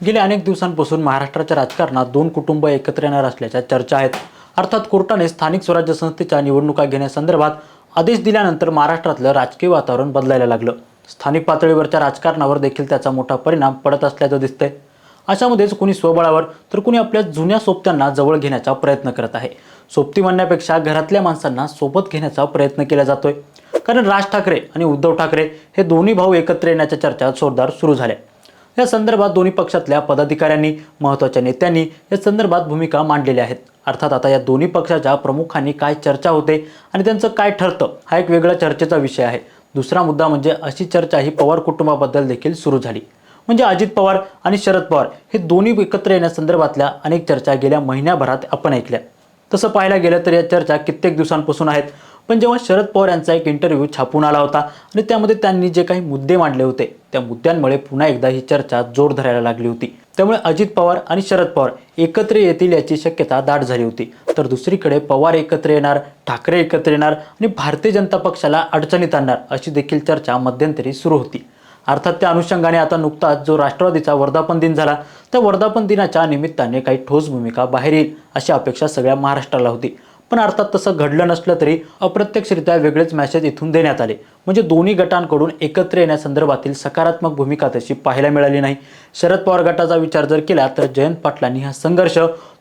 गेल्या अनेक दिवसांपासून महाराष्ट्राच्या राजकारणात दोन कुटुंब एकत्र येणार असल्याच्या चर्चा आहेत. अर्थात कोर्टाने स्थानिक स्वराज्य संस्थेच्या निवडणुका घेण्यासंदर्भात आदेश दिल्यानंतर महाराष्ट्रातलं राजकीय वातावरण बदलायला लागलं. स्थानिक पातळीवरच्या राजकारणावर देखील त्याचा मोठा परिणाम पडत असल्याचं दिसतंय. अशामध्येच कुणी स्वबळावर तर कुणी आपल्या जुन्या सोबत्यांना जवळ घेण्याचा प्रयत्न करत आहे. सोबती म्हणण्यापेक्षा घरातल्या माणसांना सोबत घेण्याचा प्रयत्न केला जातोय. कारण राज ठाकरे आणि उद्धव ठाकरे हे दोन्ही भाऊ एकत्र येण्याच्या चर्चा जोरदार सुरू झाल्या या संदर्भात दोन्ही पक्षातल्या पदाधिकाऱ्यांनी महत्त्वाच्या नेत्यांनी या संदर्भात भूमिका मांडलेल्या आहेत. अर्थात आता या दोन्ही पक्षाच्या प्रमुखांनी काय चर्चा होते आणि त्यांचं काय ठरतं हा एक वेगळा चर्चेचा विषय आहे. दुसरा मुद्दा म्हणजे अशी चर्चा ही पवार कुटुंबाबद्दल देखील सुरू झाली. म्हणजे अजित पवार आणि शरद पवार हे दोन्ही एकत्र येण्यासंदर्भातल्या अनेक चर्चा गेल्या महिन्याभरात आपण ऐकल्या. तसं पाहायला गेलं तर या चर्चा कित्येक दिवसांपासून आहेत. पण जेव्हा शरद पवार यांचा एक इंटरव्ह्यू छापून आला होता आणि त्यामध्ये त्यांनी जे काही मुद्दे मांडले होते त्या मुद्द्यांमुळे पुन्हा एकदा ही चर्चा जोर धरायला लागली होती. त्यामुळे अजित पवार आणि शरद पवार एकत्र येतील याची शक्यता दाट झाली होती. तर दुसरीकडे पवार एकत्र येणार ठाकरे एकत्र येणार आणि भारतीय जनता पक्षाला अडचणीत आणणार अशी देखील चर्चा मध्यंतरी सुरू होती. अर्थात त्या अनुषंगाने आता नुकताच जो राष्ट्रवादीचा वर्धापन दिन झाला त्या वर्धापन दिनाच्या निमित्ताने काही ठोस भूमिका बाहेर येईल अशी अपेक्षा सगळ्या महाराष्ट्राला होती. पण अर्थात तसं घडलं नसलं तरी अप्रत्यक्षरित्या वेगळेच मॅसेज इथून देण्यात आले. म्हणजे दोन्ही गटांकडून एकत्र येण्यासंदर्भातील सकारात्मक भूमिका तशी पाहायला मिळाली नाही. शरद पवार गटाचा विचार जर केला तर जयंत पाटलांनी हा संघर्ष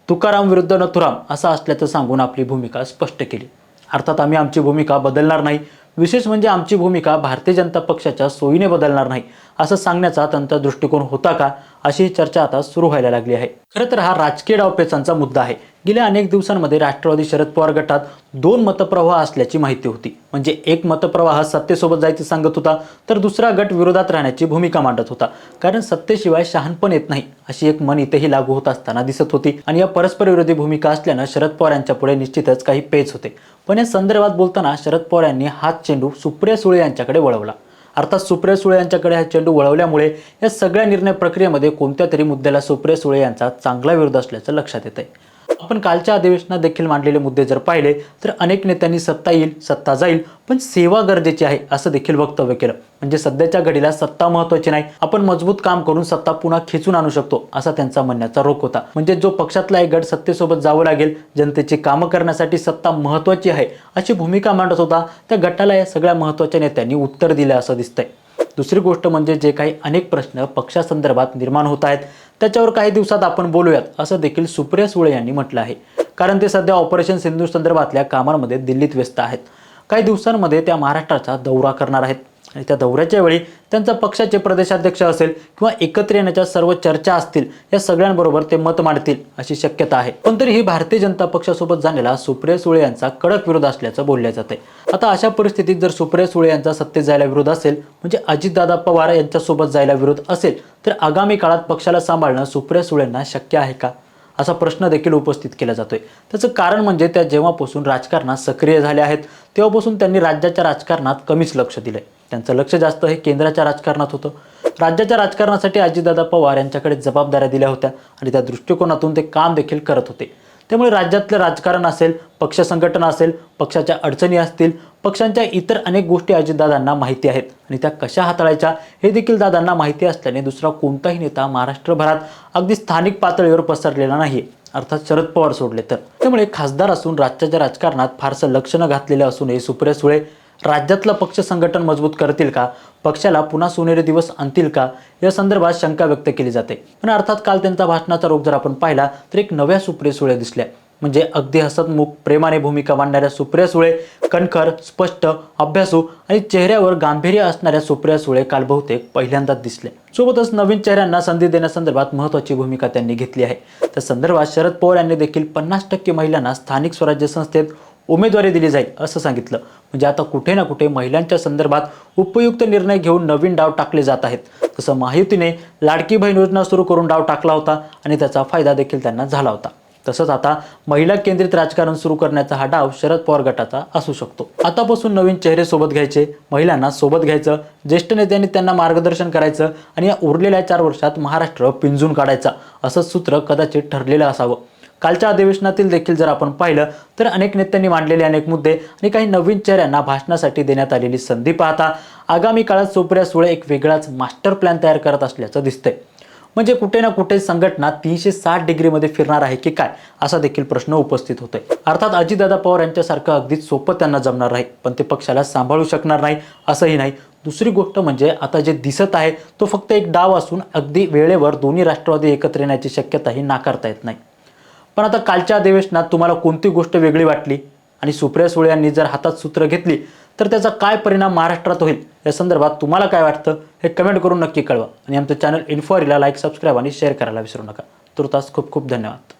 तुकाराम विरुद्ध नथुराम असा असल्याचं सांगून आपली भूमिका स्पष्ट केली. अर्थात आम्ही आमची भूमिका बदलणार नाही. विशेष म्हणजे आमची भूमिका भारतीय जनता पक्षाच्या सोयीने बदलणार नाही. असं सांगण्याचा त्यांचा दृष्टिकोन होता का? अशी ही चर्चा आता सुरू व्हायला लागली आहे. खरं तर हा राजकीय डावपेचांचा मुद्दा आहे. गेल्या अनेक दिवसांमध्ये राष्ट्रवादी शरद पवार गटात दोन मतप्रवाह असल्याची माहिती होती. म्हणजे एक मतप्रवाह सत्तेसोबत जायचं सांगत होता तर दुसरा गट विरोधात राहण्याची भूमिका मांडत होता. कारण सत्तेशिवाय शहाणपण येत नाही अशी एक मन इथेही लागू होत असताना दिसत होती. आणि या परस्पर विरोधी भूमिका असल्यानं शरद पवार यांच्या पुढे निश्चितच काही पेच होते. पण या संदर्भात बोलताना शरद पवार यांनी हाच चेंडू सुप्रिया सुळे यांच्याकडे वळवला. अर्थात सुप्रिया सुळे यांच्याकडे हा चेंडू वळवल्यामुळे या सगळ्या निर्णय प्रक्रियेमध्ये कोणत्या तरी मुद्द्याला सुप्रिया सुळे यांचा चांगला विरोध असल्याचं लक्षात येत आहे आपण कालच्या अधिवेशनात देखील मांडलेले मुद्दे जर पाहिले तर अनेक नेत्यांनी सत्ता येईल सत्ता जाईल पण सेवा गरजेची आहे असं देखील वक्तव्य केलं. म्हणजे सध्याच्या घडीला सत्ता महत्वाची नाही आपण मजबूत काम करून सत्ता पुन्हा खेचून आणू शकतो असा त्यांचा म्हणण्याचा रोख होता. म्हणजे जो पक्षातला एक गट सत्तेसोबत जावं लागेल जनतेची कामं करण्यासाठी सत्ता महत्वाची आहे अशी भूमिका मांडत होता त्या गटाला या सगळ्या महत्त्वाच्या नेत्यांनी उत्तर दिलं असं दिसतंय. दुसरी गोष्ट म्हणजे जे काही अनेक प्रश्न पक्षासंदर्भात निर्माण होत आहेत त्याच्यावर काही दिवसात आपण बोलूयात असं देखील सुप्रिया सुळे यांनी म्हटलं आहे. कारण ते सध्या ऑपरेशन सिंधू संदर्भातल्या कामांमध्ये दिल्लीत व्यस्त आहेत. काही दिवसांमध्ये त्या महाराष्ट्राचा दौरा करणार आहेत. आणि त्या दौऱ्याच्या वेळी त्यांचा पक्षाचे प्रदेशाध्यक्ष असेल किंवा एकत्र येण्याच्या सर्व चर्चा असतील या सगळ्यांबरोबर ते मत मांडतील अशी शक्यता आहे. पण तरीही भारतीय जनता पक्षासोबत जाण्याला सुप्रिया सुळे यांचा कडक विरोध असल्याचं बोलल्या जाते आता अशा परिस्थितीत जर सुप्रिया सुळे यांचा सत्तेत जायला विरोध असेल म्हणजे अजितदादा पवार यांच्यासोबत जायला विरोध असेल तर आगामी काळात पक्षाला सांभाळणं सुप्रिया सुळेंना शक्य आहे का? असा प्रश्न देखील उपस्थित केला जातोय. त्याचं कारण म्हणजे त्या जेव्हापासून राजकारणात सक्रिय झाल्या आहेत तेव्हापासून त्यांनी राज्याच्या राजकारणात कमीच लक्ष दिलंय. त्यांचं लक्ष जास्त हे केंद्राच्या राजकारणात होतं. राज्याच्या राजकारणासाठी अजितदादा पवार यांच्याकडे जबाबदाऱ्या दिल्या होत्या आणि त्या दृष्टिकोनातून ते काम देखील करत होते. त्यामुळे राज्यातलं राजकारण असेल पक्ष संघटन असेल पक्षाच्या अडचणी असतील पक्षांच्या इतर अनेक गोष्टी अजितदादांना माहिती आहेत. आणि त्या कशा हाताळायच्या हे देखील दादांना माहिती असल्याने दुसरा कोणताही नेता महाराष्ट्रभरात अगदी स्थानिक पातळीवर पसरलेला नाही अर्थात शरद पवार सोडले तर. त्यामुळे खासदार असून राज्याच्या राजकारणात फारसं लक्ष न घातलेलं असूनही सुप्रिया सुळे राज्यातलं पक्ष संघटन मजबूत करतील का? पक्षाला पुन्हा सोनेरी दिवस आणतील का? या संदर्भात शंका व्यक्त केली जाते. पण अर्थात काल त्यांचा भाषणाचा रोग जर आपण पाहिला तर एक नव्या सुप्रिया सुळे दिसल्या. म्हणजे अगदी हसतमुख प्रेमाने भूमिका मांडणाऱ्या सुप्रिया सुळे कणखर स्पष्ट अभ्यासू आणि चेहऱ्यावर गांभीर्य असणाऱ्या सुप्रिया सुळे काल बहुतेक पहिल्यांदाच दिसले. सोबतच नवीन चेहऱ्यांना संधी देण्यासंदर्भात महत्त्वाची भूमिका त्यांनी घेतली आहे. त्या संदर्भात शरद पवार यांनी देखील पन्नास टक्के महिलांना स्थानिक स्वराज्य संस्थेत उमेदवारी दिली जाईल असं सांगितलं. म्हणजे आता कुठे ना कुठे महिलांच्या संदर्भात उपयुक्त निर्णय घेऊन नवीन डाव टाकले जात आहेत. तसं माहितीने लाडकी बहीण योजना सुरू करून डाव टाकला होता आणि त्याचा फायदा देखील त्यांना झाला होता. तसंच आता महिला केंद्रित राजकारण सुरू करण्याचा हा डाव शरद पवार गटाचा असू शकतो. आतापासून नवीन चेहरे सोबत घ्यायचे महिलांना सोबत घ्यायचं ज्येष्ठ नेत्यांनी त्यांना मार्गदर्शन करायचं आणि या उरलेल्या चार वर्षात महाराष्ट्र पिंजून काढायचा असं सूत्र कदाचित ठरलेलं असावं. कालच्या अधिवेशनातील देखील जर आपण पाहिलं तर अनेक नेत्यांनी मांडलेले अनेक मुद्दे आणि काही नवीन चेहऱ्यांना भाषणासाठी देण्यात आलेली संधी पाहता आगामी काळात सुप्रिया सुळे एक वेगळाच मास्टर प्लॅन तयार करत असल्याचं दिसतंय. म्हणजे कुठे ना कुठे संघटना तीनशे साठ डिग्रीमध्ये फिरणार आहे की काय असा देखील प्रश्न उपस्थित होतोय. अर्थात अजितदादा पवार यांच्यासारखं अगदीच सोपं त्यांना जमणार नाही पण ते पक्षाला सांभाळू शकणार नाही असंही नाही. दुसरी गोष्ट म्हणजे आता जे दिसत आहे तो फक्त एक डाव असून अगदी वेळेवर दोन्ही राष्ट्रवादी एकत्र येण्याची शक्यताही नाकारता येत नाही. पण आता कालच्या अधिवेशनात तुम्हाला कोणती गोष्ट वेगळी वाटली? आणि सुप्रिया सुळे यांनी जर हातात सूत्र घेतली तर त्याचा काय परिणाम महाराष्ट्रात होईल? या संदर्भात तुम्हाला काय वाटतं? हे कमेंट करून नक्की कळवा. आणि आमचं चॅनल इन्फॉरीला लाईक सबस्क्राईब आणि शेअर करायला विसरू नका. तुर्तास खूप खूप धन्यवाद.